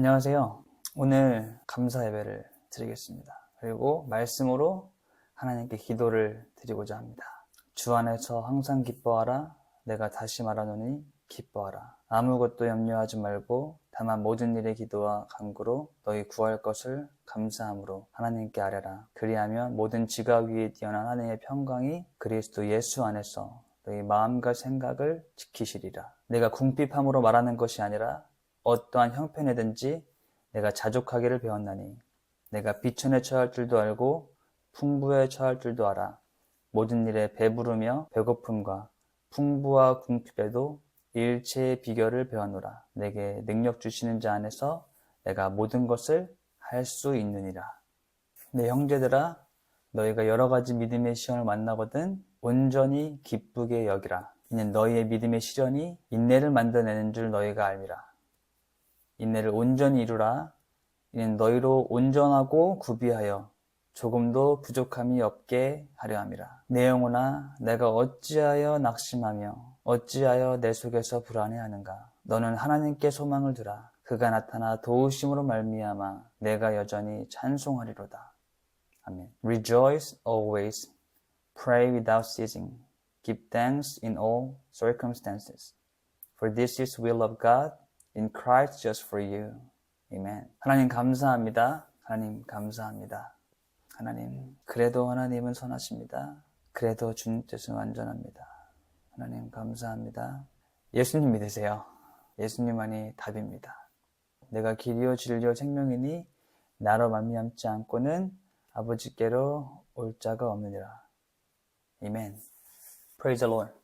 안녕하세요. 오늘 감사 예배를 드리겠습니다. 그리고 말씀으로 하나님께 기도를 드리고자 합니다. 주 안에서 항상 기뻐하라. 내가 다시 말하노니 기뻐하라. 아무것도 염려하지 말고 다만 모든 일의 기도와 간구로 너희 구할 것을 감사함으로 하나님께 아뢰라. 그리하면 모든 지각 위에 뛰어난 하나님의 평강이 그리스도 예수 안에서 너희 마음과 생각을 지키시리라. 내가 궁핍함으로 말하는 것이 아니라 어떠한 형편에든지 내가 자족하기를 배웠나니 내가 비천에 처할 줄도 알고 풍부에 처할 줄도 알아. 모든 일에 배부르며 배고픔과 풍부와 궁핍에도 일체의 비결을 배웠노라. 내게 능력 주시는 자 안에서 내가 모든 것을 할 수 있느니라. 내 형제들아, 너희가 여러 가지 믿음의 시험을 만나거든 온전히 기쁘게 여기라. 이는 너희의 믿음의 시련이 인내를 만들어내는 줄 너희가 알미라. 인내를 온전히 이루라. 이는 너희로 온전하고 구비하여 조금도 부족함이 없게 하려 함이라. 내 영혼아, 내가 어찌하여 낙심하며 어찌하여 내 속에서 불안해하는가? 너는 하나님께 소망을 두라. 그가 나타나 도우심으로 말미암아 내가 여전히 찬송하리로다. 아멘. Rejoice always, pray without ceasing, give thanks in all circumstances, for this is will of God in Christ just for you. Amen. 하나님 감사합니다. 하나님 감사합니다. 하나님, 그래도 하나님은 선하십니다. 그래도 주님 뜻은 완전합니다. 하나님 감사합니다. 예수님 믿으세요. 예수님만이 답입니다. 내가 길이요 진리요 생명이니 나로 말미암지 않고는 아버지께로 올 자가 없느니라. 아멘. Praise the Lord.